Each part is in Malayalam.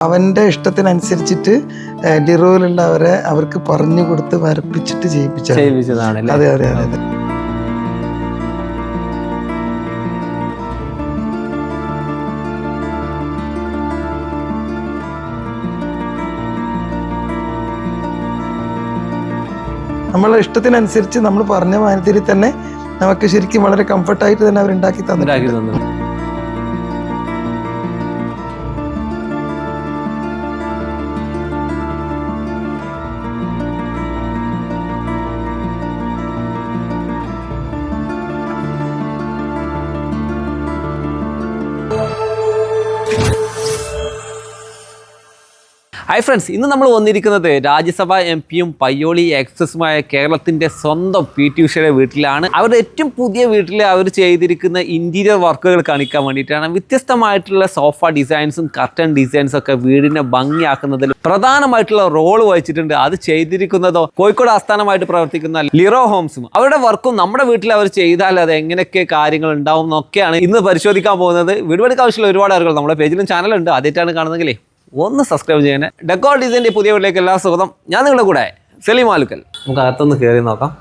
അവന്റെ ഇഷ്ടത്തിനനുസരിച്ചിട്ട് ഡിറോയിലുള്ളവരെ ലിറോയിലുള്ളവരെ അവർക്ക് പറഞ്ഞു കൊടുത്ത് വരപ്പിച്ചിട്ട് ചെയ്യിപ്പിച്ച ചെയ്യിപ്പിച്ചതാണ് അതെ അതെ അതെ അതെ. നമ്മളെ ഇഷ്ടത്തിനനുസരിച്ച് നമ്മൾ പറഞ്ഞ മാതിരി തന്നെ നമുക്ക് ശരിക്കും വളരെ കംഫർട്ടായിട്ട് തന്നെ അവരുണ്ടാക്കി തന്നിട്ടുണ്ട്. ഹായ് ഫ്രണ്ട്സ് ഇന്ന് നമ്മൾ വന്നിരിക്കുന്നത് രാജ്യസഭാ എം പിയും പയ്യോളി എക്സസുമായ കേരളത്തിന്റെ സ്വന്തം പി ടി ഉഷയുടെ വീട്ടിലാണ്. അവരുടെ ഏറ്റവും പുതിയ വീട്ടിൽ അവർ ചെയ്തിരിക്കുന്ന ഇന്റീരിയർ വർക്കുകൾ കാണിക്കാൻ വേണ്ടിയിട്ടാണ്. വ്യത്യസ്തമായിട്ടുള്ള സോഫ ഡിസൈൻസും കർട്ടൺ ഡിസൈൻസും ഒക്കെ വീടിനെ ഭംഗിയാക്കുന്നതിൽ പ്രധാനമായിട്ടുള്ള റോൾ വഹിച്ചിട്ടുണ്ട്. അത് ചെയ്തിരിക്കുന്നതോ കോഴിക്കോട് ആസ്ഥാനമായിട്ട് പ്രവർത്തിക്കുന്ന ലിറോ ഹോംസും അവരുടെ വർക്കും നമ്മുടെ വീട്ടിൽ അവർ ചെയ്താൽ അത് എങ്ങനെയൊക്കെ കാര്യങ്ങൾ ഉണ്ടാവും എന്നൊക്കെയാണ് ഇന്ന് പരിശോധിക്കാൻ പോകുന്നത്. വീട് പണിക്ക് ആവശ്യമുള്ള ഒരുപാട് ആളുകൾ നമ്മുടെ പേജിലും ചാനലുണ്ട് ആദ്യമായിട്ടാണ് കാണുന്നതെങ്കിലേ ഒന്ന് സബ്സ്ക്രൈബ് ചെയ്യാൻ ഡെക്കോർ ഡിസൈന്റെ പുതിയ വീട്ടിലേക്ക് എല്ലാ സ്വാഗതം. ഞാൻ നിങ്ങളുടെ കൂടെ സെലിമാലുക്കൽ നമുക്ക് അകത്തൊന്ന് കയറി നോക്കാം.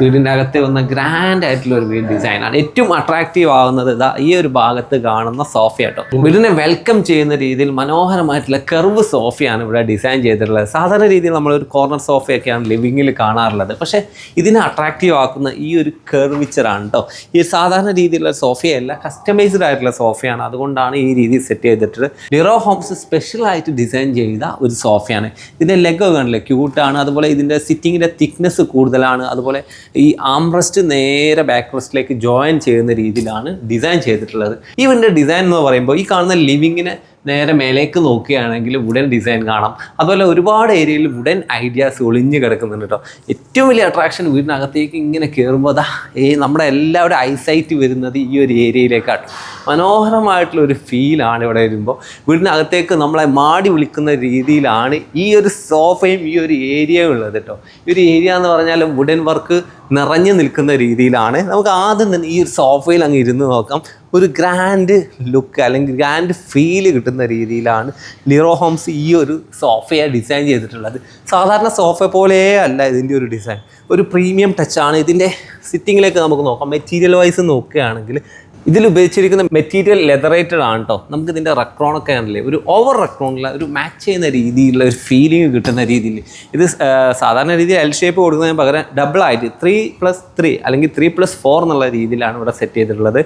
വീടിന്റെ അകത്തെ വന്ന ഗ്രാൻഡ് ആയിട്ടുള്ള ഒരു വീട് ഡിസൈനാണ് ഏറ്റവും അട്രാക്റ്റീവ് ആവുന്നത് ഇതാ ഈ ഒരു ഭാഗത്ത് കാണുന്ന സോഫ കേട്ടോ വീടിനെ വെൽക്കം ചെയ്യുന്ന രീതിയിൽ മനോഹരമായിട്ടുള്ള കെർവ് സോഫയാണ് ഇവിടെ ഡിസൈൻ ചെയ്തിട്ടുള്ളത്. സാധാരണ രീതിയിൽ നമ്മൾ ഒരു കോർണർ സോഫയൊക്കെയാണ് ലിവിങ്ങിൽ കാണാറുള്ളത്. പക്ഷേ ഇതിനെ അട്രാക്റ്റീവ് ആക്കുന്ന ഈ ഒരു കെർവിച്ചറാണ് കേട്ടോ ഈ സാധാരണ രീതിയിലുള്ള സോഫയല്ല കസ്റ്റമൈസ്ഡ് ആയിട്ടുള്ള സോഫയാണ്. അതുകൊണ്ടാണ് ഈ രീതി സെറ്റ് ചെയ്തിട്ടുള്ളത്. ഡിറോ ഹോംസ് സ്പെഷ്യലായിട്ട് ഡിസൈൻ ചെയ്ത ഒരു സോഫയാണ്. ഇതിന്റെ ലെഗ് കാണില്ലേ ക്യൂട്ടാണ് അതുപോലെ ഇതിന്റെ സിറ്റിങ്ങിന്റെ തിക്നെസ് കൂടുതലാണ്. അതുപോലെ ഈ ആംറസ്റ്റ് നേരെ ബാക്ക് റെസ്റ്റിലേക്ക് ജോയിൻ ചെയ്യുന്ന രീതിയിലാണ് ഡിസൈൻ ചെയ്തിട്ടുള്ളത്. ഈ വീടിന്റെ ഡിസൈൻ എന്ന് പറയുമ്പോൾ ഈ കാണുന്ന ലിവിങ്ങിനെ നേരെ മേലേക്ക് നോക്കുകയാണെങ്കിൽ വുഡൻ ഡിസൈൻ കാണാം. അതുപോലെ ഒരുപാട് ഏരിയയിൽ വുഡൻ ഐഡിയാസ് ഒളിഞ്ഞു കിടക്കുന്നുണ്ട് കേട്ടോ ഏറ്റവും വലിയ അട്രാക്ഷൻ വീടിനകത്തേക്ക് ഇങ്ങനെ കയറുമ്പോൾ അതാ ഈ നമ്മുടെ എല്ലാവരുടെ ഐസൈറ്റ് വരുന്നത് ഈ ഒരു ഏരിയയിലേക്കാണ് മനോഹരമായിട്ടുള്ള ഒരു ഫീലാണ് ഇവിടെ വരുമ്പോൾ വീടിനകത്തേക്ക് നമ്മളെ മാടി വിളിക്കുന്ന രീതിയിലാണ് ഈ ഒരു സോഫയും ഈ ഒരു ഏരിയയും ഉള്ളത് കേട്ടോ ഈ ഒരു ഏരിയ എന്ന് പറഞ്ഞാൽ വുഡൻ വർക്ക് നിറഞ്ഞു നിൽക്കുന്ന രീതിയിലാണ്. നമുക്ക് ആദ്യം തന്നെ ഈ ഒരു സോഫയിൽ അങ്ങ് ഇരുന്ന് നോക്കാം. ഒരു ഗ്രാൻഡ് ലുക്ക് അല്ലെങ്കിൽ ഗ്രാൻഡ് ഫീൽ കിട്ടുന്ന രീതിയിലാണ് ലിറോ ഹോംസ് ഈ ഒരു സോഫയെ ഡിസൈൻ ചെയ്തിട്ടുള്ളത്. സാധാരണ സോഫ പോലെ അല്ല ഇതിന്റെ ഒരു ഡിസൈൻ ഒരു പ്രീമിയം ടച്ചാണ് ഇതിന്റെ സിറ്റിങ്ങിലേക്ക് നമുക്ക് നോക്കാം. മെറ്റീരിയൽ വൈസ് നോക്കുകയാണെങ്കിൽ ഇതിൽ ഉപയോഗിച്ചിരിക്കുന്ന മെറ്റീരിയൽ ലെതറേറ്റഡ് ആണ് കേട്ടോ നമുക്ക് ഇതിന്റെ റെക്രോണൊക്കെ ആണല്ലേ ഒരു ഓവർ റെക്രോണില്ല ഒരു മാച്ച് ചെയ്യുന്ന രീതിയിലുള്ള ഒരു ഫീലിംഗ് കിട്ടുന്ന രീതിയിൽ. ഇത് സാധാരണ രീതിയിൽ എൽ ഷേപ്പ് കൊടുക്കുന്നതിന് പകരം ഡബിൾ ആയിട്ട് ത്രീ പ്ലസ് ത്രീ അല്ലെങ്കിൽ ത്രീ പ്ലസ് ഫോർ എന്നുള്ള രീതിയിലാണ് ഇവിടെ സെറ്റ് ചെയ്തിട്ടുള്ളത്.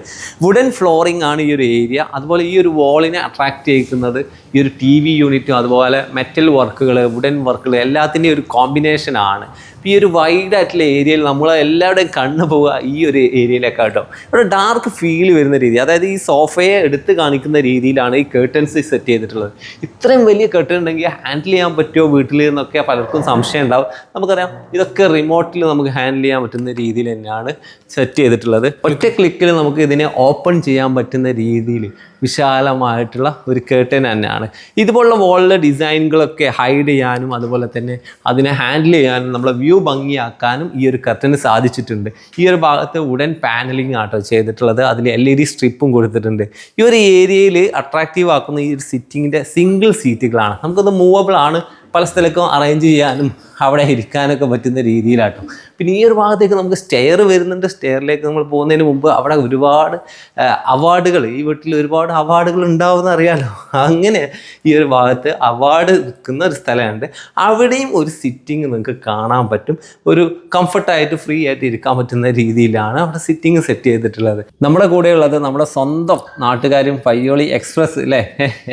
വുഡൻ ഫ്ലോറിംഗ് ആണ് ഈ ഒരു ഏരിയ അതുപോലെ ഈ ഒരു വാളിനെ അട്രാക്ട് ചെയ്യിക്കുന്നത് ഈ ഒരു ടി വി യൂണിറ്റും അതുപോലെ മെറ്റൽ വർക്കുകൾ വുഡൻ വർക്കുകൾ എല്ലാത്തിന്റെയും ഒരു കോമ്പിനേഷൻ ആണ്. ഈ ഒരു വൈഡ് ആയിട്ടുള്ള ഏരിയയിൽ നമ്മൾ എല്ലാവരുടെയും കണ്ണു പോവുക ഈ ഒരു ഏരിയയിലേക്കാട്ടോ കേട്ടോ ഇവിടെ ഡാർക്ക് ഫീൽ വരുന്ന രീതി അതായത് ഈ സോഫയെ എടുത്ത് കാണിക്കുന്ന രീതിയിലാണ് ഈ കേർട്ടൻസ് സെറ്റ് ചെയ്തിട്ടുള്ളത്. ഇത്രയും വലിയ കേർട്ടൻ ഉണ്ടെങ്കിൽ ഹാൻഡിൽ ചെയ്യാൻ പറ്റുമോ വീട്ടിൽ എന്നൊക്കെ പലർക്കും സംശയം ഉണ്ടാവും. നമുക്കറിയാം ഇതൊക്കെ റിമോട്ടിൽ നമുക്ക് ഹാൻഡിൽ ചെയ്യാൻ പറ്റുന്ന രീതിയിൽ തന്നെയാണ് സെറ്റ് ചെയ്തിട്ടുള്ളത്. ഒറ്റ ക്ലിക്കിൽ നമുക്ക് ഇതിനെ ഓപ്പൺ ചെയ്യാൻ പറ്റുന്ന രീതിയിൽ വിശാലമായിട്ടുള്ള ഒരു കേട്ടൻ തന്നെയാണ്. ഇതുപോലുള്ള വോളിലെ ഡിസൈനുകളൊക്കെ ഹൈഡ് ചെയ്യാനും അതുപോലെ തന്നെ അതിനെ ഹാൻഡിൽ ചെയ്യാനും നമ്മളെ വ്യൂ ഭംഗിയാക്കാനും ഈ ഒരു കർട്ടന് സാധിച്ചിട്ടുണ്ട്. ഈ ഒരു ഭാഗത്ത് ഉടൻ പാനലിംഗ് ആട്ടോ ചെയ്തിട്ടുള്ളത്. അതിൽ എൽ ഇ ഡി സ്ട്രിപ്പും കൊടുത്തിട്ടുണ്ട്. ഈ ഒരു ഏരിയയിൽ അട്രാക്റ്റീവ് ആക്കുന്ന ഈ ഒരു സിറ്റിങ്ങിന്റെ സിംഗിൾ സീറ്റുകളാണ് നമുക്കത് മൂവബിൾ ആണ്. പല സ്ഥലക്കും അറേഞ്ച് ചെയ്യാനും അവിടെ ഇരിക്കാനൊക്കെ പറ്റുന്ന രീതിയിലാട്ടോ. പിന്നെ ഈ ഒരു ഭാഗത്തേക്ക് നമുക്ക് സ്റ്റെയർ വരുന്നുണ്ട്. സ്റ്റെയറിലേക്ക് നമ്മൾ പോകുന്നതിന് മുമ്പ് അവിടെ ഒരുപാട് അവാർഡുകൾ ഈ വീട്ടിൽ ഒരുപാട് അവാർഡുകൾ ഉണ്ടാവുമെന്ന് അറിയാലോ. അങ്ങനെ ഈ ഒരു ഭാഗത്ത് അവാർഡ് നിൽക്കുന്ന ഒരു സ്ഥലമുണ്ട്. അവിടെയും ഒരു സിറ്റിംഗ് നിങ്ങൾക്ക് കാണാൻ പറ്റും. ഒരു കംഫർട്ടായിട്ട് ഫ്രീ ആയിട്ട് ഇരിക്കാൻ പറ്റുന്ന രീതിയിലാണ് അവിടെ സിറ്റിംഗ് സെറ്റ് ചെയ്തിട്ടുള്ളത്. നമ്മുടെ കൂടെയുള്ളത് നമ്മുടെ സ്വന്തം നാട്ടുകാരും പയ്യോളി എക്സ്പ്രസ് അല്ലേ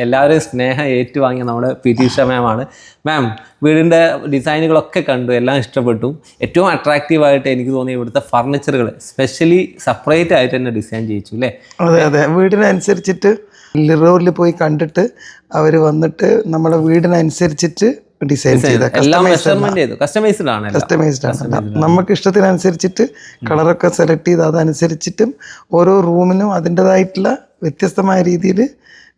എല്ലാവരും സ്നേഹം ഏറ്റുവാങ്ങിയ നമ്മുടെ പി ടി ഉഷ മാമാണ് മാം വീടിന്റെ ഡിസൈനുകളൊക്കെ കണ്ടു എല്ലാം ഇഷ്ടപ്പെട്ടു. ഏറ്റവും അട്രാക്റ്റീവായിട്ട് എനിക്ക് തോന്നിയ ഇവിടുത്തെ ഫർണിച്ചറുകൾ സ്പെഷ്യലി സെപ്പറേറ്റ് ആയിട്ട് തന്നെ ഡിസൈൻ ചെയ്യിച്ചു അല്ലേ? അതെ അതെ. വീടിനനുസരിച്ചിട്ട് ലിറോറിൽ പോയി കണ്ടിട്ട് അവർ വന്നിട്ട് നമ്മുടെ വീടിനനുസരിച്ചിട്ട് ഡിസൈൻ ചെയ്ത കസ്റ്റമൈസ്ഡ് ആണ്. കസ്റ്റമൈസ്ഡ് ആണ് നമുക്ക് ഇഷ്ടത്തിനനുസരിച്ചിട്ട് കളറൊക്കെ സെലക്ട് ചെയ്ത് അതനുസരിച്ചിട്ടും ഓരോ റൂമിനും അതിന്റെതായിട്ടുള്ള വ്യത്യസ്തമായ രീതിയിൽ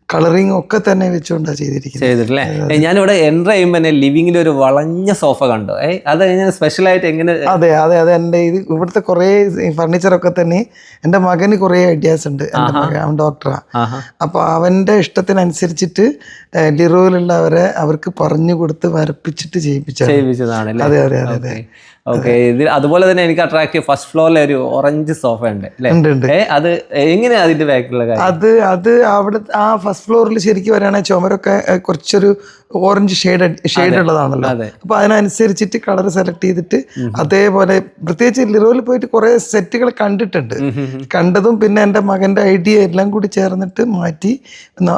കളറിങ് ഒക്കെ തന്നെ വെച്ചുകൊണ്ടാണ് ചെയ്തിരിക്കുന്നത്. ചെയ്തിട്ടില്ലേ? ഞാനിവിടെ എന്റർ ചെയ്യുമ്പോൾ തന്നെ ലിവിങ്ങിൽ ഒരു വളഞ്ഞ സോഫ കണ്ടു. ഏ അത് ഞാൻ സ്പെഷ്യലായിട്ട് എങ്ങനെ അതെ അതെ അതെ എന്റെ ഇത് ഇവിടുത്തെ കുറേ ഫർണിച്ചറൊക്കെ തന്നെ എന്റെ മകന് കുറേ ഐഡിയാസ് ഉണ്ട് എന്റെ മകൻ അവൻ ഡോക്ടറാണ് അപ്പോൾ അവന്റെ ഇഷ്ടത്തിനനുസരിച്ചിട്ട് ലിറോയിലുള്ളവരെ അവർക്ക് പറഞ്ഞു കൊടുത്ത് വരപ്പിച്ചിട്ട് ചെയ്യിപ്പിച്ചു അതെ അതെ അതെ അതെ. ഓക്കെ ഇതിൽ അതുപോലെ തന്നെ എനിക്ക് അട്രാക്റ്റീവ് ഫസ്റ്റ് ഫ്ലോറിലെ ഒരു ഓറഞ്ച് സോഫ ഉണ്ട് അത് എങ്ങനെയാ അതിന്റെ ബാക്കിലുള്ള കാര്യം? അത് അത് അവിടെ ആ ഫസ്റ്റ് ഫ്ലോറിൽ ശരിക്കും വരികയാണെങ്കിൽ ചുമരൊക്കെ കുറച്ചൊരു ഓറഞ്ച് ഷെയ്ഡ് ഷെയ്ഡ് ഉള്ളതാണല്ലോ. അപ്പൊ അതിനനുസരിച്ചിട്ട് കളർ സെലക്ട് ചെയ്തിട്ട് അതേപോലെ പ്രത്യേകിച്ച് ലിറോയിൽ പോയിട്ട് കുറെ സെറ്റുകൾ കണ്ടിട്ടുണ്ട്. കണ്ടതും പിന്നെ എന്റെ മകന്റെ ഐഡിയ എല്ലാം കൂടി ചേർന്നിട്ട് മാറ്റി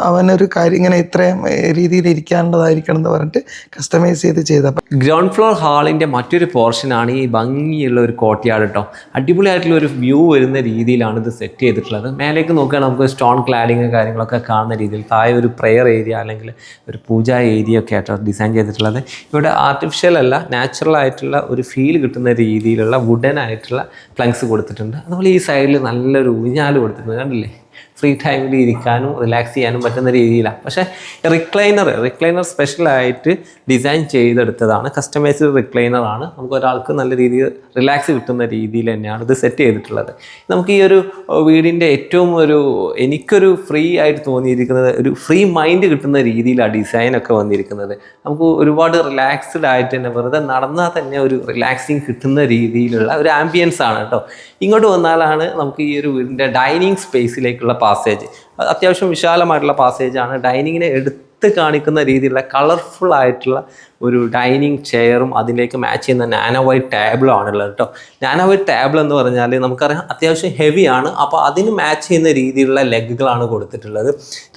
അവനൊരു കാര്യം ഇങ്ങനെ ഇത്രയും രീതിയിൽ ഇരിക്കാനുള്ളതായിരിക്കണം എന്ന് പറഞ്ഞിട്ട് കസ്റ്റമൈസ് ചെയ്ത് ചെയ്ത ഗ്രൗണ്ട് ഫ്ലോർ ഹാളിന്റെ മറ്റൊരു പോർഷനാണ് ഈ ഭംഗിയുള്ള ഒരു കോട്ട് യാർഡ് കേട്ടോ അടിപൊളിയായിട്ടുള്ള ഒരു വ്യൂ വരുന്ന രീതിയിലാണ് ഇത് സെറ്റ് ചെയ്തിട്ടുള്ളത്. മേലേക്ക് നോക്കുകയാണെങ്കിൽ നമുക്ക് സ്റ്റോൺ ക്ലാഡിങ് കാര്യങ്ങളൊക്കെ കാണുന്ന രീതിയിൽ താഴെ ഒരു പ്രെയർ ഏരിയ അല്ലെങ്കിൽ ഒരു പൂജാ ഏരിയ ഒക്കെ ആയിട്ടോ ഡിസൈൻ ചെയ്തിട്ടുള്ളത്. ഇവിടെ ആർട്ടിഫിഷ്യൽ അല്ല നാച്ചുറൽ ആയിട്ടുള്ള ഒരു ഫീൽ കിട്ടുന്ന രീതിയിലുള്ള വുഡൻ ആയിട്ടുള്ള പ്ലങ്സ് കൊടുത്തിട്ടുണ്ട്. അതുപോലെ ഈ സൈഡിൽ നല്ലൊരു ഊഞ്ഞാൽ കൊടുത്തിട്ടുണ്ട് കണ്ടില്ലേ? ഫ്രീ ടൈമിൽ ഇരിക്കാനും റിലാക്സ് ചെയ്യാനും പറ്റുന്ന രീതിയിലാണ് പക്ഷേ റിക്ലൈനർ റിക്ലൈനർ സ്പെഷ്യലായിട്ട് ഡിസൈൻ ചെയ്തെടുത്തതാണ്. കസ്റ്റമൈസ്ഡ് റിക്ലൈനറാണ് നമുക്ക് ഒരാൾക്ക് നല്ല രീതിയിൽ റിലാക്സ് കിട്ടുന്ന രീതിയിൽ തന്നെയാണ് ഇത് സെറ്റ് ചെയ്തിട്ടുള്ളത്. നമുക്ക് ഈ ഒരു വീടിന്റെ ഏറ്റവും ഒരു എനിക്കൊരു ഫ്രീ ആയിട്ട് തോന്നിയിരിക്കുന്നത് ഒരു ഫ്രീ മൈൻഡ് കിട്ടുന്ന രീതിയിലാണ് ഡിസൈനൊക്കെ വന്നിരിക്കുന്നത്. നമുക്ക് ഒരുപാട് റിലാക്സ്ഡ് ആയിട്ട് തന്നെ വെറുതെ നടന്നാൽ തന്നെ ഒരു റിലാക്സിങ് കിട്ടുന്ന രീതിയിലുള്ള ഒരു ആംബിയൻസ് ആണ് കേട്ടോ. ഇങ്ങോട്ട് വന്നാലാണ് നമുക്ക് ഈ ഒരു വീടിന്റെ ഡൈനിങ് സ്പേസിലേക്കുള്ള പാസേജ് അത്യാവശ്യം വിശാലമായിട്ടുള്ള പാസേജാണ് ഡൈനിങ്ങിനെ എടുത്ത് കാണിക്കുന്ന രീതിയിലുള്ള കളർഫുൾ ആയിട്ടുള്ള ഒരു ഡൈനിങ് ചെയറും അതിലേക്ക് മാച്ച് ചെയ്യുന്ന നാനോ വൈറ്റ് ടേബിളും ആണുള്ളത് കേട്ടോ. നാനോ വൈറ്റ് ടേബിൾ എന്ന് പറഞ്ഞാൽ നമുക്കറിയാം അത്യാവശ്യം ഹെവിയാണ് അപ്പോൾ അതിന് മാച്ച് ചെയ്യുന്ന രീതിയിലുള്ള ലെഗുകളാണ് കൊടുത്തിട്ടുള്ളത്.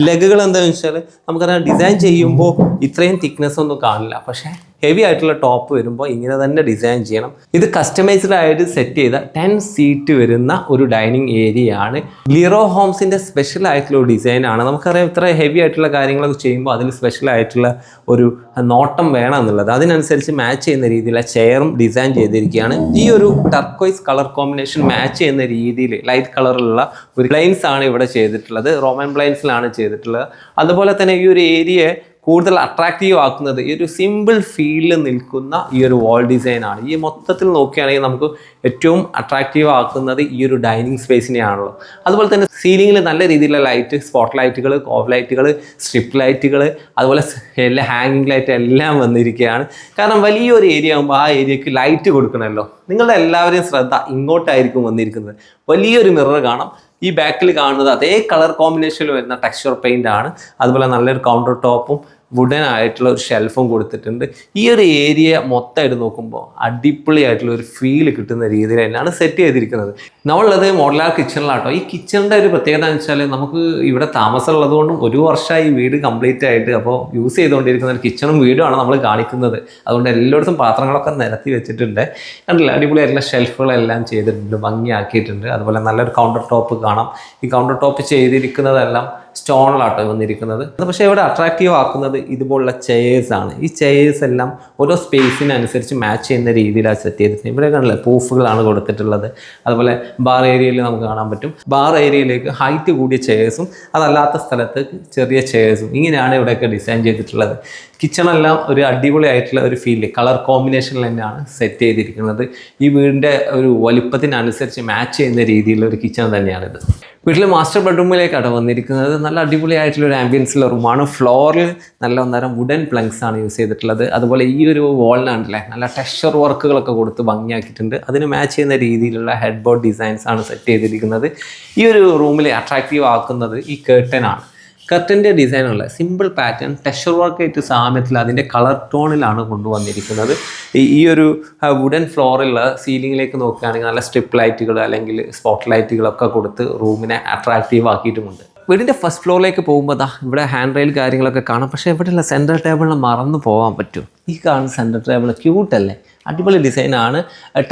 ലെഗുകൾ എന്താണെന്ന് വെച്ചാൽ നമുക്കറിയാം ഡിസൈൻ ചെയ്യുമ്പോൾ ഇത്രയും തിക്നെസ് ഒന്നും കാണില്ല. പക്ഷേ ഹെവി ആയിട്ടുള്ള ടോപ്പ് വരുമ്പോൾ ഇങ്ങനെ തന്നെ ഡിസൈൻ ചെയ്യണം. ഇത് കസ്റ്റമൈസ്ഡ് ആയിട്ട് സെറ്റ് ചെയ്ത ടെൻ സീറ്റ് വരുന്ന ഒരു ഡൈനിങ് ഏരിയ ആണ്. ലിറോ ഹോംസിന്റെ സ്പെഷ്യൽ ആയിട്ടുള്ള ഒരു ഡിസൈൻ ആണ്. നമുക്കറിയാം ഇത്ര ഹെവി ആയിട്ടുള്ള കാര്യങ്ങളൊക്കെ ചെയ്യുമ്പോൾ അതിൽ സ്പെഷ്യൽ ആയിട്ടുള്ള ഒരു നോട്ടം വേണം എന്നുള്ളത്. അതിനനുസരിച്ച് മാച്ച് ചെയ്യുന്ന രീതിയിലുള്ള ചെയറും ഡിസൈൻ ചെയ്തിരിക്കുകയാണ്. ഈ ഒരു ടർക്കോയ്സ് കളർ കോമ്പിനേഷൻ മാച്ച് ചെയ്യുന്ന രീതിയിൽ ലൈറ്റ് കളറിലുള്ള ഒരു പ്ലെയിൻസ് ആണ് ഇവിടെ ചെയ്തിട്ടുള്ളത്. റോമൻ പ്ലെയിൻസിലാണ് ചെയ്തിട്ടുള്ളത്. അതുപോലെ തന്നെ ഈ ഒരു ഏരിയ കൂടുതൽ അട്രാക്റ്റീവ് ആക്കുന്നത് ഈ ഒരു സിമ്പിൾ ഫീലിൽ നിൽക്കുന്ന ഈ ഒരു വാൾ ഡിസൈൻ ആണ്. ഈ മൊത്തത്തിൽ നോക്കുകയാണെങ്കിൽ നമുക്ക് ഏറ്റവും അട്രാക്റ്റീവ് ആക്കുന്നത് ഈ ഒരു ഡൈനിങ് സ്പേസിനെയാണല്ലോ അതുപോലെ തന്നെ സീലിങ്ങിൽ നല്ല രീതിയിലുള്ള ലൈറ്റ് സ്പോട്ട് ലൈറ്റുകൾ കോഫ് ലൈറ്റുകൾ സ്ട്രിപ്പ് ലൈറ്റുകൾ അതുപോലെ എല്ലാ ഹാങ്ങിങ് ലൈറ്റ് എല്ലാം വന്നിരിക്കുകയാണ്. കാരണം വലിയൊരു ഏരിയ ആകുമ്പോൾ ആ ഏരിയക്ക് ലൈറ്റ് കൊടുക്കണമല്ലോ. നിങ്ങളുടെ എല്ലാവരെയും ശ്രദ്ധ ഇങ്ങോട്ടായിരിക്കും വന്നിരിക്കുന്നത്. വലിയൊരു മിറർ കാണാം. ഈ ബാക്കിൽ കാണുന്നത് അതേ കളർ കോമ്പിനേഷനിൽ വരുന്ന ടെക്സ്ചർ പെയിന്റ് ആണ്. അതുപോലെ നല്ലൊരു കൗണ്ടർ ടോപ്പും വുഡൻ ആയിട്ടുള്ള ഒരു ഷെൽഫും കൊടുത്തിട്ടുണ്ട്. ഈ ഒരു ഏരിയ മൊത്തമായിട്ട് നോക്കുമ്പോൾ അടിപൊളിയായിട്ടുള്ള ഒരു ഫീൽ കിട്ടുന്ന രീതിയിൽ തന്നെയാണ് സെറ്റ് ചെയ്തിരിക്കുന്നത്. നമ്മളുള്ളത് മോഡലാർ കിച്ചണിലാട്ടോ. ഈ കിച്ചണിന്റെ ഒരു പ്രത്യേകത എന്ന് വെച്ചാൽ നമുക്ക് ഇവിടെ താമസമുള്ളത് കൊണ്ടും ഒരു വർഷമായി വീട് കംപ്ലീറ്റ് ആയിട്ട് അപ്പോൾ യൂസ് ചെയ്തുകൊണ്ടിരിക്കുന്ന ഒരു കിച്ചണും വീടുമാണ് നമ്മൾ കാണിക്കുന്നത്. അതുകൊണ്ട് എല്ലായിടത്തും പാത്രങ്ങളൊക്കെ നിരത്തി വെച്ചിട്ടുണ്ട്. കണ്ടില്ല? അടിപൊളിയായിട്ടുള്ള ഷെൽഫുകളെല്ലാം ചെയ്തിട്ടുണ്ട് ഭംഗിയാക്കിയിട്ടുണ്ട്. അതുപോലെ നല്ലൊരു കൗണ്ടർ ടോപ്പ് കാണാം. ഈ കൗണ്ടർ ടോപ്പ് ചെയ്തിരിക്കുന്നതെല്ലാം സ്റ്റോണിലാട്ടോ വന്നിരിക്കുന്നത്. അത് പക്ഷേ ഇവിടെ അട്രാക്റ്റീവ് ആക്കുന്നത് ഇതുപോലുള്ള ചെയേഴ്സ് ആണ്. ഈ ചെയേഴ്സ് എല്ലാം ഓരോ സ്പേസിനനുസരിച്ച് മാച്ച് ചെയ്യുന്ന രീതിയിലാണ് സെറ്റ് ചെയ്തിട്ടുണ്ട് ഇവിടെ കണ്ടില്ലേ? പൂഫുകളാണ് കൊടുത്തിട്ടുള്ളത്. അതുപോലെ ബാർ ഏരിയയിൽ നമുക്ക് കാണാൻ പറ്റും. ബാർ ഏരിയയിലേക്ക് ഹൈറ്റ് കൂടിയ ചെയേഴ്സും അതല്ലാത്ത സ്ഥലത്ത് ചെറിയ ചെയേഴ്സും ഇങ്ങനെയാണ് ഇവിടെയൊക്കെ ഡിസൈൻ ചെയ്തിട്ടുള്ളത്. കിച്ചണെല്ലാം ഒരു അടിപൊളി ആയിട്ടുള്ള ഒരു ഫീൽ കളർ കോമ്പിനേഷനിൽ തന്നെയാണ് സെറ്റ് ചെയ്തിരിക്കുന്നത്. ഈ വീടിന്റെ ഒരു വലുപ്പത്തിനനുസരിച്ച് മാച്ച് ചെയ്യുന്ന രീതിയിലുള്ള ഒരു കിച്ചൺ തന്നെയാണിത്. വീട്ടിലെ മാസ്റ്റർ ബെഡ്റൂമിലേക്കാണ് വന്നിരിക്കുന്നത്. നല്ല അടിപൊളിയായിട്ടുള്ള ഒരു ആംബിയൻസിലുള്ള റൂമാണ് ഫ്ലോറിൽ നല്ല ഒന്നേരം വുഡൻ പ്ലങ്സ് ആണ് യൂസ് ചെയ്തിട്ടുള്ളത്. അതുപോലെ ഈ ഒരു വാളിനാണല്ലേ നല്ല ടെക്സ്ചർ വർക്കുകളൊക്കെ കൊടുത്ത് ഭംഗിയാക്കിയിട്ടുണ്ട്. അതിന് മാച്ച് ചെയ്യുന്ന രീതിയിലുള്ള ഹെഡ് ബോർഡ് ഡിസൈൻസ് ആണ് സെറ്റ് ചെയ്തിരിക്കുന്നത്. ഈ ഒരു റൂമിൽ അട്രാക്റ്റീവ് ആക്കുന്നത് ഈ കേർട്ടൻ ആണ്. കർട്ടന്റെ ഡിസൈനുള്ള സിമ്പിൾ പാറ്റേൺ ടെഷർ വർക്ക് ആയിട്ട് സാമ്യത്തിൽ അതിന്റെ കളർ ടോണിലാണ് കൊണ്ടുവന്നിരിക്കുന്നത്. ഈ- ഒരു വുഡൻ ഫ്ലോറുള്ള സീലിങ്ങിലേക്ക് നോക്കുകയാണെങ്കിൽ നല്ല സ്ട്രിപ്പ് ലൈറ്റുകൾ അല്ലെങ്കിൽ സ്പോട്ട് ലൈറ്റുകളൊക്കെ കൊടുത്ത് റൂമിനെ അട്രാക്റ്റീവ് ആക്കിയിട്ടുമുണ്ട്. വീടിന്റെ ഫസ്റ്റ് ഫ്ലോറിലേക്ക് പോകുമ്പോൾ ദാ ഇവിടെ ഹാൻഡ് റെയിൽ കാര്യങ്ങളൊക്കെ കാണാം. പക്ഷേ ഇവിടെയുള്ള സെൻട്രൽ ടേബിളിൽ മറന്നു പോകാൻ പറ്റും ഈ കാണുന്ന സെൻട്രൽ ടേബിൾ ക്യൂട്ടല്ലേ അടിപൊളി ഡിസൈനാണ്.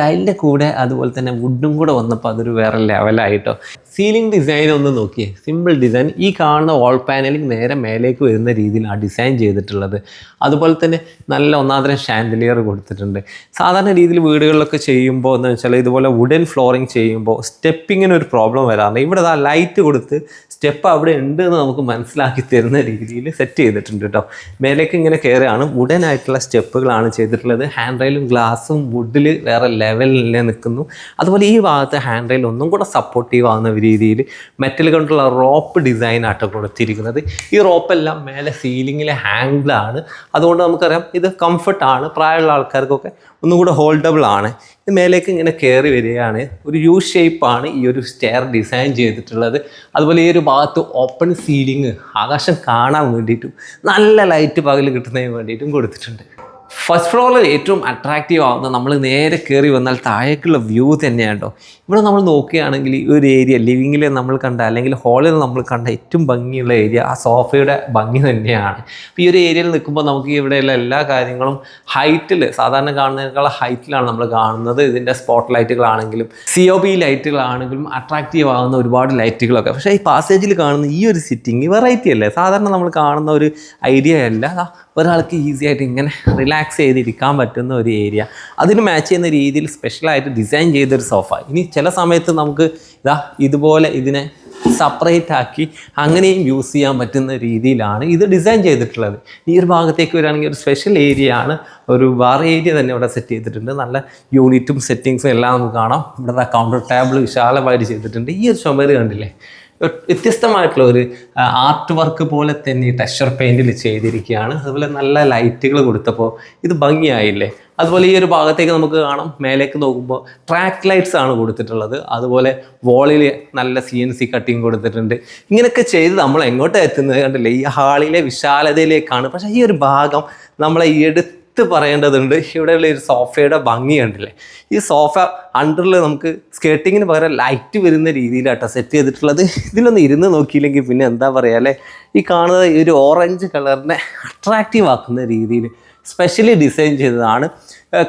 ടൈലിന്റെ കൂടെ അതുപോലെ തന്നെ വുഡും കൂടെ വന്നപ്പോൾ അതൊരു വേറെ ലെവലായിട്ടോ സീലിംഗ് ഡിസൈൻ ഒന്ന് നോക്കിയേ. സിമ്പിൾ ഡിസൈൻ ഈ കാണുന്ന വാൾ പാനലിംഗ് നേരെ മേലേക്ക് വരുന്ന രീതിയിലാണ് ഡിസൈൻ ചെയ്തിട്ടുള്ളത്. അതുപോലെ തന്നെ നല്ല ഒന്നാന്തരം ഷാൻഡലിയർ കൊടുത്തിട്ടുണ്ട്. സാധാരണ രീതിയിൽ വീടുകളിലൊക്കെ ചെയ്യുമ്പോൾ എന്ന് വെച്ചാൽ ഇതുപോലെ വുഡൻ ഫ്ലോറിങ് ചെയ്യുമ്പോൾ സ്റ്റെപ്പിങ്ങിന് ഒരു പ്രോബ്ലം വരാറുണ്ട് ഇവിടെ ആ ലൈറ്റ് കൊടുത്ത് സ്റ്റെപ്പ് അവിടെ ഉണ്ട് എന്ന് നമുക്ക് മനസ്സിലാക്കി തരുന്ന രീതിയിൽ സെറ്റ് ചെയ്തിട്ടുണ്ട് കേട്ടോ മേലേക്ക് ഇങ്ങനെ കയറുകയാണ് വുഡൻ ആയിട്ടുള്ള സ്റ്റെപ്പുകളാണ് ചെയ്തിട്ടുള്ളത്. ഹാൻഡ് റെയിലും ഗ്ലാസും വുഡിൽ വേറെ ലെവലിൽ നിൽക്കുന്നു. അതുപോലെ ഈ ഭാഗത്ത് ഹാൻഡ് റെയിൽ ഒന്നും കൂടെ സപ്പോർട്ടീവ് ആവുന്ന രീതിയിൽ മെറ്റൽ കൊണ്ടുള്ള റോപ്പ് ഡിസൈൻ ആട്ടോ കൊടുത്തിരിക്കുന്നത് ഈ റോപ്പെല്ലാം മേലെ സീലിങ്ങിലെ ഹാൻഡിലാണ് അതുകൊണ്ട് നമുക്കറിയാം ഇത് കംഫർട്ടാണ് പ്രായമുള്ള ആൾക്കാർക്കൊക്കെ ഒന്നും കൂടെ ഹോൾഡബിൾ ആണ്. ഇത് മേലേക്ക് ഇങ്ങനെ കയറി വരികയാണ്. ഒരു യു ഷേപ്പാണ് ഈ ഒരു സ്റ്റെയർ ഡിസൈൻ ചെയ്തിട്ടുള്ളത്. അതുപോലെ ഈ ഒരു ഭാഗത്ത് ഓപ്പൺ സീലിംഗ് ആകാശം കാണാൻ വേണ്ടിയിട്ടും നല്ല ലൈറ്റ് പകൽ കിട്ടുന്നതിന് വേണ്ടിയിട്ടും കൊടുത്തിട്ടുണ്ട്. ഫസ്റ്റ് ഫ്ലോറിൽ ഏറ്റവും അട്രാക്റ്റീവ് ആവുന്ന നമ്മൾ നേരെ കയറി വന്നാൽ താഴേക്കുള്ള വ്യൂ തന്നെയാണ് കേട്ടോ ഇവിടെ നമ്മൾ നോക്കുകയാണെങ്കിൽ ഈ ഒരു ഏരിയ ലിവിങ്ങിൽ നമ്മൾ കണ്ട അല്ലെങ്കിൽ ഹാളിൽ നമ്മൾ കണ്ട ഏറ്റവും ഭംഗിയുള്ള ഏരിയ ആ സോഫയുടെ ഭംഗി തന്നെയാണ്. അപ്പോൾ ഈ ഒരു ഏരിയയിൽ നിൽക്കുമ്പോൾ നമുക്ക് ഇവിടെയുള്ള എല്ലാ കാര്യങ്ങളും ഹൈറ്റിൽ സാധാരണ കാണുന്നതിനേക്കാൾ ഹൈറ്റിലാണ് നമ്മൾ കാണുന്നത്. ഇതിന്റെ സ്പോട്ട് ലൈറ്റുകളാണെങ്കിലും സി ഒ ബി ലൈറ്റുകളാണെങ്കിലും അട്രാക്റ്റീവ് ആകുന്ന ഒരുപാട് ലൈറ്റുകളൊക്കെ പക്ഷേ ഈ പാസേജിൽ കാണുന്ന ഈ ഒരു സിറ്റിംഗ് വെറൈറ്റി അല്ലേ? സാധാരണ നമ്മൾ കാണുന്ന ഒരു ഐഡിയ അല്ല. ഒരാൾക്ക് ഈസി ആയിട്ട് ഇങ്ങനെ റിലാക്സ് ചെയ്തിരിക്കാൻ പറ്റുന്ന ഒരു ഏരിയ അതിന് മാച്ച് ചെയ്യുന്ന രീതിയിൽ സ്പെഷ്യലായിട്ട് ഡിസൈൻ ചെയ്തൊരു സോഫ ഇനി ചില സമയത്ത് നമുക്ക് ഇതാ ഇതുപോലെ ഇതിനെ സെപ്പറേറ്റ് ആക്കി അങ്ങനെയും യൂസ് ചെയ്യാൻ പറ്റുന്ന രീതിയിലാണ് ഇത് ഡിസൈൻ ചെയ്തിട്ടുള്ളത്. ഈ ഒരു ഭാഗത്തേക്ക് വരികയാണെങ്കിൽ ഒരു സ്പെഷ്യൽ ഏരിയ ആണ്. ഒരു ബാർ ഏരിയ തന്നെ ഇവിടെ സെറ്റ് ചെയ്തിട്ടുണ്ട്. നല്ല യൂണിറ്റും സെറ്റിങ്സും എല്ലാം നമുക്ക് കാണാം. ഇവിടെ കൗണ്ടർ ടേബിൾ വിശാലമായിട്ട് ചെയ്തിട്ടുണ്ട്. ഈ ഒരു ചുമര് കണ്ടില്ലേ? വ്യത്യസ്തമായിട്ടുള്ള ഒരു ആർട്ട് വർക്ക് പോലെ തന്നെ ഈ ടെക്സ്ചർ പെയിന്റിൽ ചെയ്തിരിക്കുകയാണ്. അതുപോലെ നല്ല ലൈറ്റുകൾ കൊടുത്തപ്പോൾ ഇത് ഭംഗിയായില്ലേ? അതുപോലെ ഈ ഒരു ഭാഗത്തേക്ക് നമുക്ക് കാണാം. മേലേക്ക് നോക്കുമ്പോൾ ട്രാക്ക് ലൈറ്റ്സ് ആണ് കൊടുത്തിട്ടുള്ളത്. അതുപോലെ വോളിൽ നല്ല സി എൻ സി കട്ടിങ് കൊടുത്തിട്ടുണ്ട്. ഇങ്ങനെയൊക്കെ ചെയ്ത് നമ്മൾ എങ്ങോട്ട് എത്തുന്നത് കണ്ടില്ലേ? ഈ ഹാളിലെ വിശാലതയിലേക്കാണ്. പക്ഷേ ഈ ഒരു ഭാഗം നമ്മളെ എടുത്ത് പറയേണ്ടതുണ്ട്. ഇവിടെയുള്ള ഒരു സോഫയുടെ ഭംഗി കണ്ടില്ലേ? ഈ സോഫ അണ്ടറിൽ നമുക്ക് സ്കേർട്ടിങ്ങിന് പകരം ലൈറ്റ് വരുന്ന രീതിയിലാട്ടോ സെറ്റ് ചെയ്തിട്ടുള്ളത്. ഇതിലൊന്ന് ഇരുന്ന് നോക്കിയില്ലെങ്കിൽ പിന്നെ എന്താ പറയുക അല്ലേ? ഈ കാണുന്നത് ഈ ഒരു ഓറഞ്ച് കളറിനെ അട്രാക്റ്റീവ് ആക്കുന്ന രീതിയിൽ സ്പെഷ്യലി ഡിസൈൻ ചെയ്തതാണ്.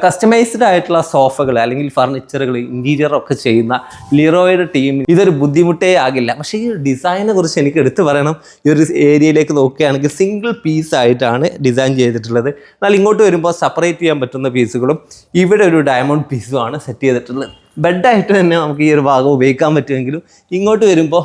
കസ്റ്റമൈസ്ഡ് ആയിട്ടുള്ള സോഫകൾ അല്ലെങ്കിൽ ഫർണിച്ചറുകൾ ഇന്റീരിയർ ഒക്കെ ചെയ്യുന്ന ലിറോയുടെ ടീം ഇതൊരു ബുദ്ധിമുട്ടേ ആകില്ല. പക്ഷേ ഈ ഡിസൈനെ കുറിച്ച് എനിക്ക് എടുത്തു പറയണം. ഈ ഒരു ഏരിയയിലേക്ക് നോക്കുകയാണെങ്കിൽ സിംഗിൾ പീസ് ആയിട്ടാണ് ഡിസൈൻ ചെയ്തിട്ടുള്ളത്. എന്നാൽ ഇങ്ങോട്ട് വരുമ്പോൾ സെപ്പറേറ്റ് ചെയ്യാൻ പറ്റുന്ന പീസുകളും ഇവിടെ ഒരു ഡയമണ്ട് പീസുമാണ് സെറ്റ് ചെയ്തിട്ടുള്ളത്. ബെഡായിട്ട് തന്നെ നമുക്ക് ഈ ഒരു ഭാഗം ഉപയോഗിക്കാൻ പറ്റുമെങ്കിലും ഇങ്ങോട്ട് വരുമ്പോൾ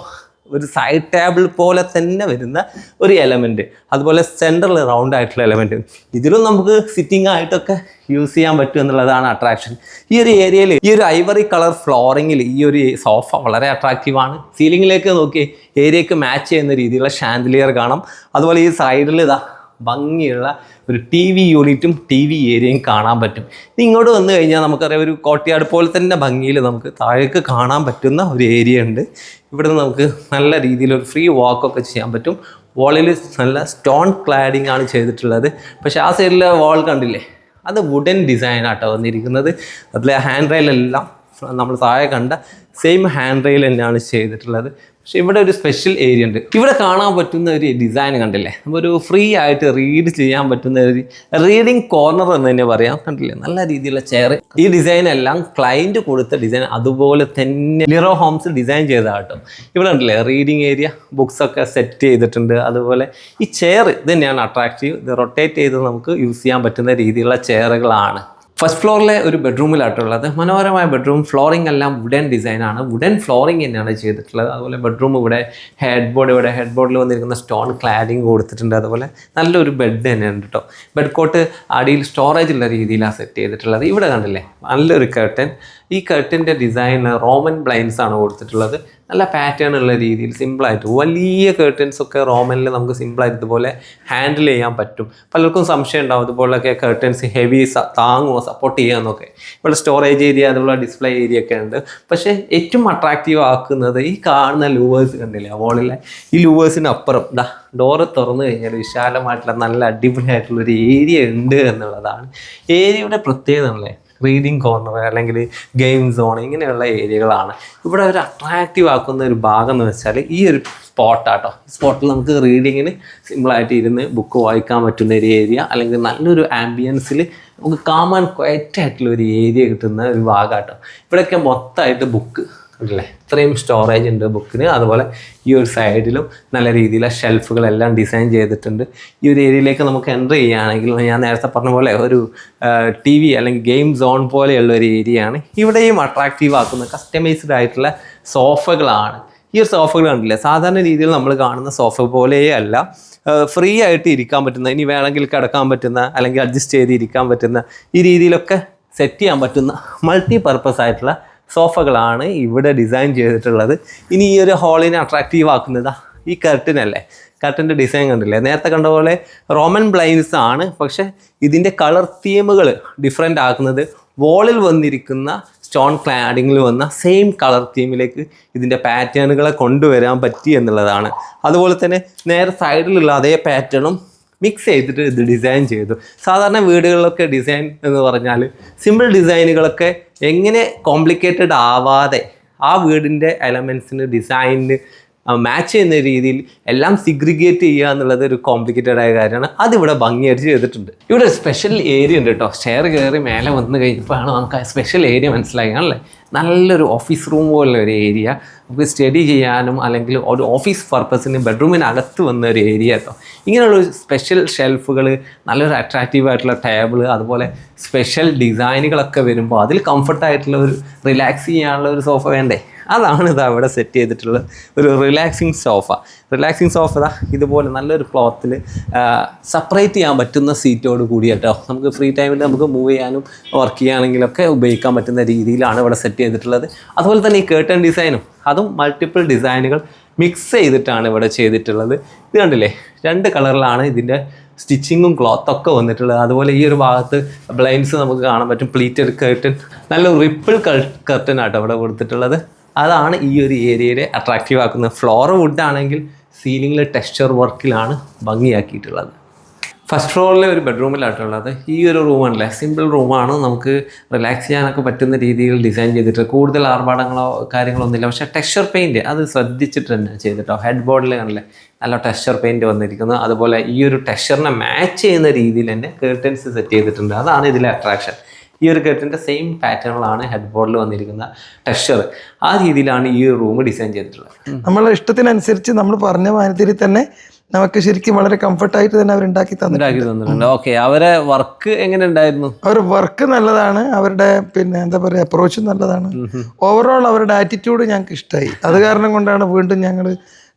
ഒരു സൈഡ് ടേബിൾ പോലെ തന്നെ വരുന്ന ഒരു എലമെന്റ് അതുപോലെ സെൻട്രൽ റൗണ്ട് ആയിട്ടുള്ള എലമെന്റ് ഇതിലും നമുക്ക് സിറ്റിംഗ് ആയിട്ടൊക്കെ യൂസ് ചെയ്യാൻ പറ്റും എന്നുള്ളതാണ് അട്രാക്ഷൻ ഈ ഒരു ഏരിയയിൽ ഈ ഒരു ഐവറി കളർ ഫ്ലോറിങ്ങിൽ ഈ ഒരു സോഫ വളരെ അട്രാക്റ്റീവാണ് സീലിങ്ങിലേക്ക് നോക്കി ഏരിയക്ക് മാച്ച് ചെയ്യുന്ന രീതിയിലുള്ള ഷാൻഡിലിയർ കാണാം. അതുപോലെ ഈ സൈഡിൽ ഇതാ ഭംഗിയുള്ള ഒരു ടി വി യൂണിറ്റും ടി വി ഏരിയയും കാണാൻ പറ്റും. ഇനി ഇങ്ങോട്ട് വന്നു കഴിഞ്ഞാൽ നമുക്കറിയാം ഒരു കോട്ടയാട് പോലെ തന്നെ ഭംഗിയിൽ നമുക്ക് താഴേക്ക് കാണാൻ പറ്റുന്ന ഒരു ഏരിയ ഉണ്ട്. ഇവിടുന്ന് നമുക്ക് നല്ല രീതിയിൽ ഒരു ഫ്രീ വാക്കൊക്കെ ചെയ്യാൻ പറ്റും. വാളിൽ നല്ല സ്റ്റോൺ ക്ലാഡിംഗ് ആണ് ചെയ്തിട്ടുള്ളത്. പക്ഷേ ആ സൈഡിലെ വാൾ കണ്ടില്ലേ? അത് വുഡൻ ഡിസൈൻ ആട്ടോ വന്നിരിക്കുന്നത്. അതിലെ ഹാൻഡ് റെയിലെല്ലാം നമ്മൾ താഴെ കണ്ട സെയിം ഹാൻഡ് റെയിൽ തന്നെയാണ് ചെയ്തിട്ടുള്ളത്. പക്ഷെ ഇവിടെ ഒരു സ്പെഷ്യൽ ഏരിയ ഉണ്ട്. ഇവിടെ കാണാൻ പറ്റുന്ന ഒരു ഡിസൈൻ കണ്ടില്ലേ? ഒരു ഫ്രീ ആയിട്ട് റീഡ് ചെയ്യാൻ പറ്റുന്ന ഒരു റീഡിങ് കോർണർ എന്ന് തന്നെ പറയാം. കണ്ടില്ലേ? നല്ല രീതിയിലുള്ള ചെയർ ഈ ഡിസൈൻ എല്ലാം ക്ലയന്റ് കൊടുത്ത ഡിസൈൻ അതുപോലെ തന്നെ ലിറോ ഹോംസ് ഡിസൈൻ ചെയ്തതാട്ടോ ഇവിടെ ഉണ്ടല്ലേ റീഡിങ് ഏരിയ ബുക്സ് ഒക്കെ സെറ്റ് ചെയ്തിട്ടുണ്ട്. അതുപോലെ ഈ ചെയർ ഇത് തന്നെയാണ് അട്രാക്റ്റീവ് ഇത് റൊട്ടേറ്റ് ചെയ്ത് നമുക്ക് യൂസ് ചെയ്യാൻ പറ്റുന്ന രീതിയിലുള്ള ചെയറുകളാണ് ഫസ്റ്റ് ഫ്ലോറിലെ ഒരു ബെഡ്റൂമിലായിട്ടുള്ളത് മനോഹരമായ ബെഡ്റൂം ഫ്ലോറിംഗ് എല്ലാം വുഡൻ ഡിസൈനാണ് വുഡൻ ഫ്ലോറിംഗ് തന്നെയാണ് ചെയ്തിട്ടുള്ളത്. അതുപോലെ ബെഡ്റൂം ഇവിടെ ഹെഡ് ബോർഡ് ഇവിടെ ഹെഡ് ബോർഡിൽ വന്നിരിക്കുന്ന സ്റ്റോൺ ക്ലാഡിങ് കൊടുത്തിട്ടുണ്ട്. അതുപോലെ നല്ലൊരു ബെഡ് തന്നെയാണ് കേട്ടോ ബെഡ് കോട്ട് അടിയിൽ സ്റ്റോറേജ് ഉള്ള രീതിയിലാണ് സെറ്റ് ചെയ്തിട്ടുള്ളത്. ഇവിടെ കണ്ടില്ലേ? നല്ലൊരു കർട്ടൻ ഈ കർട്ടിന്റെ ഡിസൈൻ റോമൻ ബ്ലൈൻസ് ആണ് കൊടുത്തിട്ടുള്ളത്. നല്ല പാറ്റേൺ ഉള്ള രീതിയിൽ സിമ്പിളായിട്ട് വലിയ കേർട്ടൻസ് ഒക്കെ റോമനിൽ നമുക്ക് സിമ്പിളായിട്ട് ഇതുപോലെ ഹാൻഡിൽ ചെയ്യാൻ പറ്റും. പലർക്കും സംശയം ഉണ്ടാവും ഇതുപോലൊക്കെ കേർട്ടൻസ് ഹെവി താങ്ങുമോ സപ്പോർട്ട് ചെയ്യാമെന്നൊക്കെ ഇവിടെ സ്റ്റോറേജ് ഏരിയ അതുപോലെ ഡിസ്പ്ലേ ഏരിയ ഒക്കെ ഉണ്ട്. പക്ഷേ ഏറ്റവും അട്രാക്റ്റീവ് ആക്കുന്നത് ഈ കാണുന്ന ലൂവേഴ്സ് കണ്ടില്ലേ വോളിലെ ഈ ലൂവേഴ്സിന് അപ്പുറം. ദാ ഡോറ് തുറന്നു കഴിഞ്ഞാൽ വിശാലമായിട്ടുള്ള നല്ല അടിപൊളിയായിട്ടുള്ള ഒരു ഏരിയ ഉണ്ട് എന്നുള്ളതാണ്. ഏരിയയുടെ പ്രത്യേകത അല്ലേ റീഡിങ് കോർണർ അല്ലെങ്കിൽ ഗെയിം സോൺ ഇങ്ങനെയുള്ള ഏരിയകളാണ്. ഇവിടെ ഒരു അട്രാക്റ്റീവ് ആക്കുന്ന ഒരു ഭാഗം എന്ന് വെച്ചാൽ ഈ ഒരു സ്പോട്ടാട്ടോ സ്പോട്ടിൽ നമുക്ക് റീഡിങ്ങിന് സിമ്പിളായിട്ട് ഇരുന്ന് ബുക്ക് വായിക്കാൻ പറ്റുന്ന ഒരു ഏരിയ അല്ലെങ്കിൽ നല്ലൊരു ആംബിയൻസിൽ നമുക്ക് കാമാൻ ക്വയറ്റായിട്ടുള്ള ഒരു ഏരിയ കിട്ടുന്ന ഒരു ഭാഗമാട്ടോ ഇവിടെയൊക്കെ മൊത്തമായിട്ട് ബുക്ക് ഉണ്ടല്ലേ? ഇത്രയും സ്റ്റോറേജ് ഉണ്ട് ബുക്കിന് അതുപോലെ ഈ ഒരു സൈഡിലും നല്ല രീതിയിലെ ഷെൽഫുകളെല്ലാം ഡിസൈൻ ചെയ്തിട്ടുണ്ട്. ഈ ഒരു ഏരിയയിലേക്ക് നമുക്ക് എന്റർ ചെയ്യുകയാണെങ്കിൽ ഞാൻ നേരത്തെ പറഞ്ഞ പോലെ ഒരു ടി വി അല്ലെങ്കിൽ ഗെയിം സോൺ പോലെയുള്ള ഒരു ഏരിയയാണ് ഇവിടെയും അട്രാക്റ്റീവ് ആക്കുന്ന കസ്റ്റമൈസ്ഡ് ആയിട്ടുള്ള സോഫകളാണ് ഈ ഒരു സോഫകൾ കണ്ടില്ലേ? സാധാരണ രീതിയിൽ നമ്മൾ കാണുന്ന സോഫ പോലെയേ അല്ല ഫ്രീ ആയിട്ട് ഇരിക്കാൻ പറ്റുന്ന ഇനി വേണമെങ്കിൽ കിടക്കാൻ പറ്റുന്ന അല്ലെങ്കിൽ അഡ്ജസ്റ്റ് ചെയ്ത് ഇരിക്കാൻ പറ്റുന്ന ഈ രീതിയിലൊക്കെ സെറ്റ് ചെയ്യാൻ പറ്റുന്ന മൾട്ടി പർപ്പസ് ആയിട്ടുള്ള സോഫകളാണ് ഇവിടെ ഡിസൈൻ ചെയ്തിട്ടുള്ളത്. ഇനി ഈ ഒരു ഹാളിനെ അട്രാക്റ്റീവ് ആക്കുന്നതാ ഈ കർട്ടനല്ലേ കർട്ടന്റെ ഡിസൈൻ കണ്ടില്ലേ? നേരത്തെ കണ്ട പോലെ റോമൻ ബ്ലൈൻസ് ആണ് പക്ഷെ ഇതിന്റെ കളർ തീമുകൾ ഡിഫറെന്റ് ആക്കുന്നത്. വോളിൽ വന്നിരിക്കുന്ന സ്റ്റോൺ ക്ലാഡിങ്ങിൽ വന്ന സെയിം കളർ തീമിലേക്ക് ഇതിന്റെ പാറ്റേണുകളെ കൊണ്ടുവരാൻ പറ്റി എന്നുള്ളതാണ്. അതുപോലെ തന്നെ നേരെ സൈഡിലുള്ള അതേ പാറ്റേണും മിക്സ് ചെയ്തിട്ട് ഇത് ഡിസൈൻ ചെയ്തു. സാധാരണ വീടുകളിലൊക്കെ ഡിസൈൻ എന്ന് പറഞ്ഞാൽ സിമ്പിൾ ഡിസൈനുകളൊക്കെ എങ്ങനെ കോംപ്ലിക്കേറ്റഡ് ആവാതെ ആ വീടിന്റെ എലമെൻസിന് ഡിസൈനിന് മാച്ച് ചെയ്യുന്ന രീതിയിൽ എല്ലാം സിഗ്രിഗേറ്റ് ചെയ്യുക എന്നുള്ളത് ഒരു കോംപ്ലിക്കേറ്റഡ് ആയ കാര്യമാണ്. അതിവിടെ ഭംഗിയായിട്ട് ചെയ്തിട്ടുണ്ട്. ഇവിടെ ഒരു സ്പെഷ്യൽ ഏരിയ ഉണ്ട് കേട്ടോ സ്റ്റെയർ കയറി മേലെ വന്ന് കഴിഞ്ഞപ്പോഴാണ് നമുക്ക് ആ സ്പെഷ്യൽ ഏരിയ മനസ്സിലായി. ആണല്ലേ? നല്ലൊരു ഓഫീസ് റൂം പോലുള്ള ഒരു ഏരിയ നമുക്ക് സ്റ്റഡി ചെയ്യാനും അല്ലെങ്കിൽ ഒരു ഓഫീസ് പർപ്പസിന് ബെഡ്റൂമിനകത്ത് വന്ന ഒരു ഏരിയ കേട്ടോ ഇങ്ങനെയുള്ള സ്പെഷ്യൽ ഷെൽഫുകൾ നല്ലൊരു അട്രാക്റ്റീവ് ആയിട്ടുള്ള ടേബിൾ അതുപോലെ സ്പെഷ്യൽ ഡിസൈനുകളൊക്കെ വരുമ്പോൾ അതിൽ കംഫർട്ടായിട്ടുള്ള ഒരു റിലാക്സ് ചെയ്യാനുള്ള ഒരു സോഫ വേണ്ടേ? അതാണ് ഇത് അവിടെ സെറ്റ് ചെയ്തിട്ടുള്ള ഒരു റിലാക്സിങ് സോഫ റിലാക്സിങ് സോഫ ഇതാ ഇതുപോലെ നല്ലൊരു ക്ലോത്തിൽ സെപ്പറേറ്റ് ചെയ്യാൻ പറ്റുന്ന സീറ്റോട് കൂടി കേട്ടോ. നമുക്ക് ഫ്രീ ടൈമിൽ നമുക്ക് മൂവ് ചെയ്യാനും വർക്ക് ചെയ്യുകയാണെങ്കിലൊക്കെ ഉപയോഗിക്കാൻ പറ്റുന്ന രീതിയിലാണ് ഇവിടെ സെറ്റ് ചെയ്തിട്ടുള്ളത്. അതുപോലെ തന്നെ ഈ കേട്ടൺ ഡിസൈനും അതും മൾട്ടിപ്പിൾ ഡിസൈനുകൾ മിക്സ് ചെയ്തിട്ടാണ് ഇവിടെ ചെയ്തിട്ടുള്ളത്. ഇത് കണ്ടില്ലേ? രണ്ട് കളറിലാണ് ഇതിന്റെ സ്റ്റിച്ചിങ്ങും ക്ലോത്തൊക്കെ വന്നിട്ടുള്ളത്. അതുപോലെ ഈ ഒരു ഭാഗത്ത് ബ്ലൈൻഡ്സ് നമുക്ക് കാണാൻ പറ്റും. പ്ലീറ്റഡ് കർട്ടൻ നല്ല റിപ്പിൾ കർട്ടൻ ആട്ടോ ഇവിടെ കൊടുത്തിട്ടുള്ളത്. അതാണ് ഈ ഒരു ഏരിയയെ അട്രാക്റ്റീവ് ആക്കുന്നത്. ഫ്ലോർ വുഡ് ആണെങ്കിൽ സീലിംഗിൽ ടെക്സ്ചർ വർക്കിലാണ് ഭംഗിയാക്കിയിട്ടുള്ളത്. ഫസ്റ്റ് ഫ്ലോറിലെ ഒരു ബെഡ്റൂമിലായിട്ടുള്ളത് ഈ ഒരു റൂമാണല്ലേ സിമ്പിൾ റൂമാണ് നമുക്ക് റിലാക്സ് ചെയ്യാനൊക്കെ പറ്റുന്ന രീതിയിൽ ഡിസൈൻ ചെയ്തിട്ട് കൂടുതൽ ആർഭാടങ്ങളോ കാര്യങ്ങളോ ഒന്നുമില്ല പക്ഷേ ടെക്സ്ചർ പെയിന്റ് അത് ശ്രദ്ധിച്ചിട്ട് തന്നെ ചെയ്തിട്ടോ. ഹെഡ് ബോർഡിൽ ആണല്ലേ നല്ല ടെക്സ്ചർ പെയിന്റ് വന്നിരിക്കുന്നു. അതുപോലെ ഈ ഒരു ടെക്സ്ചറിനെ മാച്ച് ചെയ്യുന്ന രീതിയിൽ തന്നെ കേർട്ടൻസ് സെറ്റ് ചെയ്തിട്ടുണ്ട്. അതാണ് ഇതിലെ അട്രാക്ഷൻ ഈ ഒരു കെട്ടിന്റെ സെയിം പാറ്റേണിലാണ് ഹെഡ് ബോർഡിൽ വന്നിരിക്കുന്ന ടെക്സ്ചർ ആ രീതിയിലാണ് ഈ റൂം ഡിസൈൻ ചെയ്തിട്ടുള്ളത്. നമ്മളെ ഇഷ്ടത്തിനനുസരിച്ച് നമ്മൾ പറഞ്ഞ മാനത്തിൽ തന്നെ നമുക്ക് ശരിക്കും വളരെ കംഫർട്ടായിട്ട് തന്നെ അവർ ഉണ്ടാക്കി തന്നിട്ടുണ്ട്. ഓക്കെ അവരെ വർക്ക് എങ്ങനെ ഉണ്ടായിരുന്നു? അവർ വർക്ക് നല്ലതാണ്. അവരുടെ പിന്നെ എന്താ പറയുക അപ്രോച്ചും നല്ലതാണ്. ഓവറോൾ അവരുടെ ആറ്റിറ്റ്യൂഡ് ഞങ്ങൾക്ക് ഇഷ്ടമായി അത് കാരണം കൊണ്ടാണ് വീണ്ടും ഞങ്ങൾ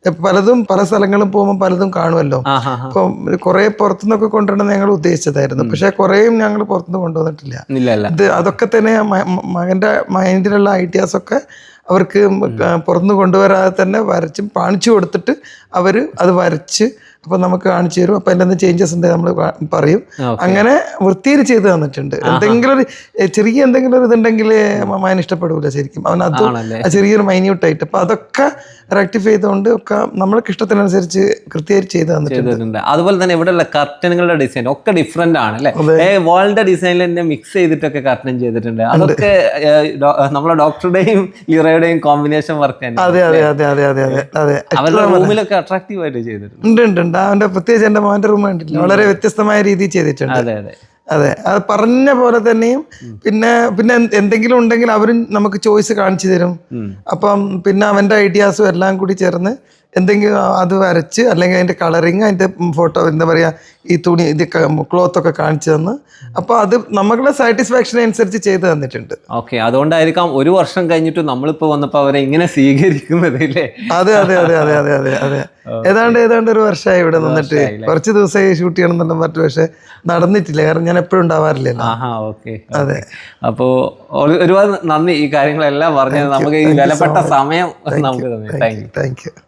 പലതും പല സ്ഥലങ്ങളും പോകുമ്പോൾ പലതും കാണുമല്ലോ. അപ്പൊ കുറേ പുറത്തുനിന്നൊക്കെ കൊണ്ടുവരണം ഞങ്ങൾ ഉദ്ദേശിച്ചതായിരുന്നു. പക്ഷെ കുറേയും ഞങ്ങൾ പുറത്തുനിന്ന് കൊണ്ടുവന്നിട്ടില്ല. ഇത് അതൊക്കെ തന്നെ മകന്റെ മൈൻഡിലുള്ള ഐഡിയാസ് ഒക്കെ അവർക്ക് പുറത്തുനിന്ന് കൊണ്ടുവരാതെ തന്നെ വരച്ചും കാണിച്ചു കൊടുത്തിട്ട് അവർ അത് വരച്ച് അപ്പൊ നമുക്ക് കാണിച്ചു തരും. അപ്പൊ എന്തെങ്കിലും ചേഞ്ചസ് ഉണ്ട് നമ്മൾ പറയും. അങ്ങനെ വൃത്തിയിൽ ചെയ്ത് തന്നിട്ടുണ്ട്. എന്തെങ്കിലും ഒരു ചെറിയ എന്തെങ്കിലും ഒരു ഇതുണ്ടെങ്കിൽ മകൻ ഇഷ്ടപ്പെടൂല ശരിക്കും. അവൻ അത് ചെറിയൊരു മൈന്യൂട്ട് ആയിട്ട്. അപ്പൊ അതൊക്കെ റെക്ടിഫൈ ചെയ്തുകൊണ്ട് ഒക്കെ നമ്മൾക്ക് ഇഷ്ടത്തിനനുസരിച്ച് കൃത്യമായിട്ട് ചെയ്ത് തന്നിട്ടുണ്ട്. അതുപോലെ തന്നെ ഇവിടെയുള്ള കർട്ടനുകളുടെ ഡിസൈൻ ഒക്കെ ഡിഫറെന്റ് ആണ് അല്ലേ? വാളിന്റെ ഡിസൈനിൽ തന്നെ മിക്സ് ചെയ്തിട്ടൊക്കെ കർട്ടൻ ചെയ്തിട്ടുണ്ട്. അതൊക്കെ നമ്മളെ ഡോക്ടറുടെയും ഇറയുടെയും കോമ്പിനേഷൻ വർക്ക് തന്നെ. അതെ അതെ അതെ അതെ അതെ അതെ അവരുടെ റൂമിലൊക്കെ അട്രാക്റ്റീവ് ആയിട്ട് ചെയ്തിട്ടുണ്ട്. ഉണ്ട് അവന്റെ പ്രത്യേകിച്ച് എന്റെ മോന്റെ റൂം കണ്ടില്ല വളരെ വ്യത്യസ്തമായ രീതിയിൽ ചെയ്തിട്ടുണ്ട്. അതെ അത്. പറഞ്ഞ പോലെ തന്നെയും പിന്നെ പിന്നെ എന്തെങ്കിലും ഉണ്ടെങ്കിൽ അവരും നമുക്ക് ചോയ്സ് കാണിച്ചു തരും. അപ്പം പിന്നെ അവന്റെ ഐഡിയാസും എല്ലാം കൂടി ചേർന്ന് എന്തെങ്കിലും അത് വരച്ച് അല്ലെങ്കിൽ അതിന്റെ കളറിങ് അതിന്റെ ഫോട്ടോ എന്താ പറയുക ഈ തുണി ഇത് ക്ലോത്തൊക്കെ കാണിച്ചു തന്ന്. അപ്പോൾ അത് നമ്മളുടെ സാറ്റിസ്ഫാക്ഷൻ അനുസരിച്ച് ചെയ്തു തന്നിട്ടുണ്ട്. ഓക്കെ അതുകൊണ്ടായിരിക്കാം ഒരു വർഷം കഴിഞ്ഞിട്ട് നമ്മളിപ്പോൾ വന്നപ്പോൾ അവരെ ഇങ്ങനെ സ്വീകരിക്കുന്നത് അല്ലേ അതെ അതെ അതെ അതെ അതെ അതെ അതെ. ഏതാണ്ട് ഏതാണ്ട് ഒരു വർഷമായി ഇവിടെ നിന്നിട്ട്. കുറച്ച് ദിവസമായി ഷൂട്ട് ചെയ്യണം എന്നുള്ള പറഞ്ഞു പക്ഷെ നടന്നിട്ടില്ല. കാരണം ഞാൻ എപ്പോഴും ഉണ്ടാവാറില്ലല്ലോ. അതെ. അപ്പോൾ ഒരു- ഒരുപാട് നന്ദി ഈ കാര്യങ്ങളെല്ലാം പറഞ്ഞത് നമുക്ക് ഈ വിലപ്പെട്ട സമയം നമുക്ക് തന്നെ. Thank you thank you